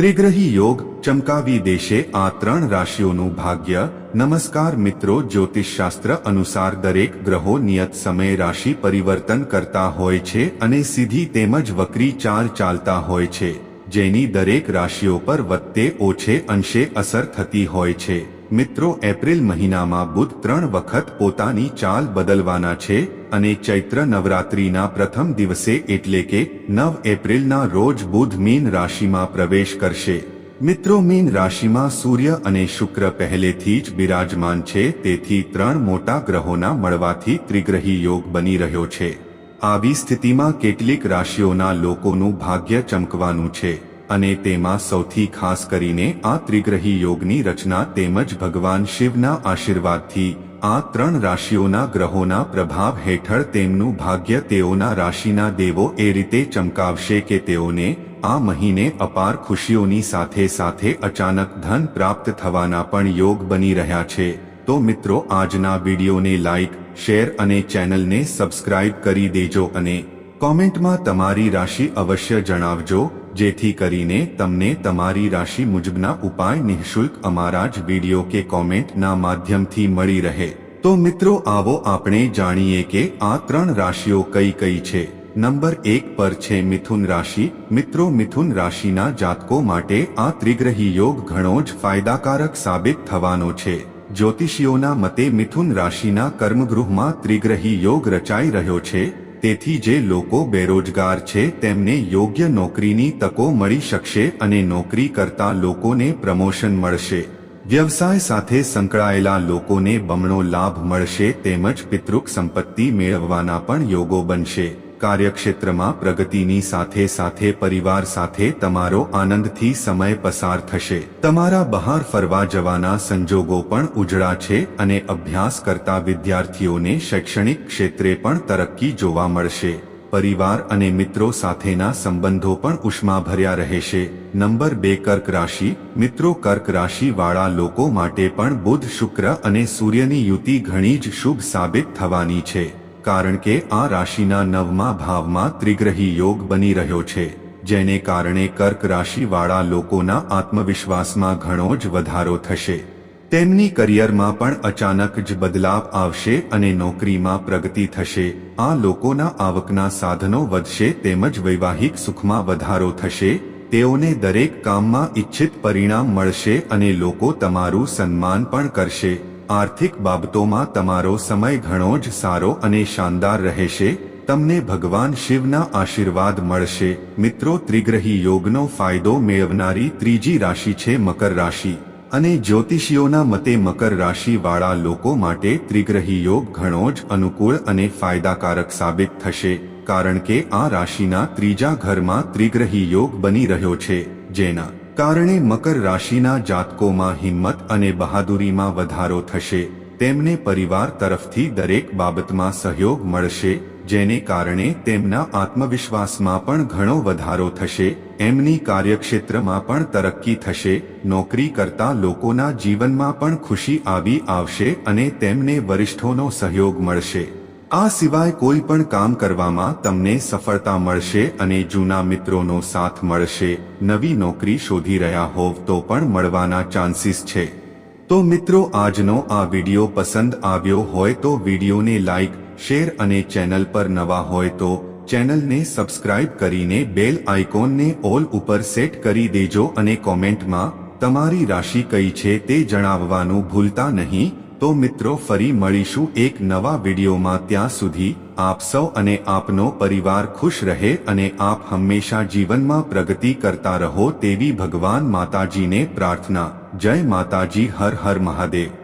ત્રિગ્રહી યોગ ચમકાવી દેશે આ ત્રણ રાશિઓનું ભાગ્ય. નમસ્કાર મિત્રો, જ્યોતિષશાસ્ત્ર અનુસાર દરેક ગ્રહો નિયત સમયે રાશિ પરિવર્તન કરતા હોય છે અને સીધી તેમજ વક્રી ચાર ચાલતા હોય છે, જેની દરેક રાશિઓ પર વત્તે ઓછે અંશે અસર થતી હોય છે. મિત્રો, એપ્રિલ મહિનામાં બુધ ત્રણ વખત પોતાની ચાલ બદલવાના છે અને ચૈત્ર નવરાત્રિના પ્રથમ દિવસે એટલે કે નવ એપ્રિલના રોજ બુધ મીન રાશિમાં પ્રવેશ કરશે. મિત્રો, મીન રાશિમાં સૂર્ય અને શુક્ર પહેલેથી જ બિરાજમાન છે, તેથી ત્રણ મોટા ગ્રહોના મળવાથી ત્રિગ્રહી યોગ બની રહ્યો છે. આવી સ્થિતિમાં કેટલીક રાશિઓના લોકોનું ભાગ્ય ચમકવાનું છે. અને તેમાં સૌથી ખાસ કરીને આ ત્રિગ્રહી યોગની રચના તેમજ ભગવાન શિવના આશીર્વાદથી આ ત્રણ રાશિઓના ગ્રહોના પ્રભાવ હેઠળ તેમનું ભાગ્ય તેઓના રાશિના દેવો એ રીતે ચમકાવશે કે તેઓને આ મહિને અપાર ખુશીઓની સાથે સાથે અચાનક ધન પ્રાપ્ત થવાના પણ યોગ બની રહ્યા છે. તો મિત્રો, આજના વિડીયોને લાઈક, શેર અને ચેનલને સબસ્ક્રાઇબ કરી દેજો અને કોમેન્ટમાં તમારી રાશિ અવશ્ય જણાવજો. જેથી કરીને તમને તમારી રાશિ મુજબના ઉપાય નિઃશુલ્ક અમારા જ વીડિયો કે કોમેન્ટના માધ્યમથી મળી રહે. તો મિત્રો આવો આપણે જાણીએ કે આ ત્રણ રાશિઓ કઈ કઈ છે. નંબર એક પર છે મિથુન રાશિ. મિત્રો મિથુન રાશિના જાતકો માટે આ ત્રિગ્રહી યોગ ઘણો જ ફાયદાકારક સાબિત થવાનો છે. જ્યોતિષીઓના મતે મિથુન રાશિના કર્મગૃહમાં ત્રિગ્રહી યોગ રચાઈ રહ્યો છે. તેથી જે લોકો બેરોજગાર છે, તેમને યોગ્ય નોકરીની તકો મળી શકશે અને નોકરી કરતા લોકોને પ્રમોશન મળશે. વ્યવસાય સાથે સંકળાયેલા લોકોને બમણો લાભ મળશે, તેમજ પિતૃક સંપત્તિ મેળવવાના પણ યોગો બનશે. કાર્યક્ષેત્રમાં પ્રગતિની સાથે સાથે પરિવાર સાથે તમારો આનંદથી સમય પસાર થશે. તમારા બહાર ફરવા જવાના સંજોગો પણ ઉજળા છે અને અભ્યાસ કરતા વિદ્યાર્થીઓને શૈક્ષણિક ક્ષેત્રે પણ તરક્કી જોવા મળશે. પરિવાર અને મિત્રો સાથેના સંબંધો પણ ઉષ્માભર્યા રહેશે. નંબર બે કર્ક રાશિ. મિત્રો કર્ક રાશિ વાળા લોકો માટે પણ બુધ શુક્ર અને સૂર્યની યુતિ ઘણી જ શુભ સાબિત થવાની છે. કારણ કે આ રાશિના નવમા ભાવમાં ત્રિગ્રહી યોગ બની રહ્યો છે, જેને કારણે કર્ક રાશિવાળા લોકોના આત્મવિશ્વાસમાં ઘણો જ વધારો થશે. તેમની કરિયરમાં પણ અચાનક જ બદલાવ આવશે અને નોકરીમાં પ્રગતિ થશે. આ લોકોના આવકના સાધનો વધશે તેમજ વૈવાહિક સુખમાં વધારો થશે. તેઓને દરેક કામમાં ઇચ્છિત પરિણામ મળશે અને લોકો તમારું સન્માન પણ કરશે. આર્થિક બાબતોમાં તમારો સમય ઘણો જ સારો અને શાનદાર રહેશે, તમને ભગવાન શિવના આશીર્વાદ મળશે. મિત્રો, ત્રિગ્રહી યોગનો ફાયદો મેળવનારી ત્રીજી રાશિ છે મકર રાશિ. અને જ્યોતિષીઓના મતે મકર રાશિ વાળા લોકો માટે ત્રિગ્રહી યોગ ઘણો જ અનુકૂળ અને ફાયદાકારક સાબિત થશે, કારણ કે આ રાશિના ત્રીજા ઘરમાં ત્રિગ્રહી યોગ બની રહ્યો છે, જેના કારણે મકર રાશિના જાતકોમાં હિંમત અને બહાદુરીમાં વધારો થશે, તેમને પરિવાર તરફથી દરેક બાબતમાં સહયોગ મળશે, જેને કારણે તેમના આત્મવિશ્વાસમાં પણ ઘણો વધારો થશે, એમની કાર્યક્ષેત્રમાં પણ તરક્કી થશે, નોકરી કરતા લોકોના જીવનમાં પણ ખુશી આવી આવશે અને તેમને વરિષ્ઠોનો સહયોગ મળશે. આ સિવાય કોઈ પણ કામ કરવામાં તમને સફળતા મળશે અને જૂના મિત્રોનો સાથ મળશે, નવી નોકરી શોધી રહ્યા હોવ તો પણ મળવાના ચાન્સીસ છે. તો મિત્રો, આજનો આ વિડિયો પસંદ આવ્યો હોય તો વિડીયોને લાઇક શેર અને ચેનલ પર નવા હોય તો ચેનલને સબસ્ક્રાઇબ કરીને બેલ આઇકોનને ઓલ ઉપર સેટ કરી દેજો અને કોમેન્ટમાં તમારી રાશિ કઈ છે તે જણાવવાનું ભૂલતા નહીં. તો મિત્રો ફરી મળીશું એક નવા વિડીયોમાં ત્યાં સુધી, આપ સૌ અને આપનો પરિવાર ખુશ રહે અને આપ હંમેશા જીવનમાં પ્રગતિ કરતા રહો તેવી ભગવાન માતાજીને પ્રાર્થના. જય માતાજી, હર હર મહાદેવ.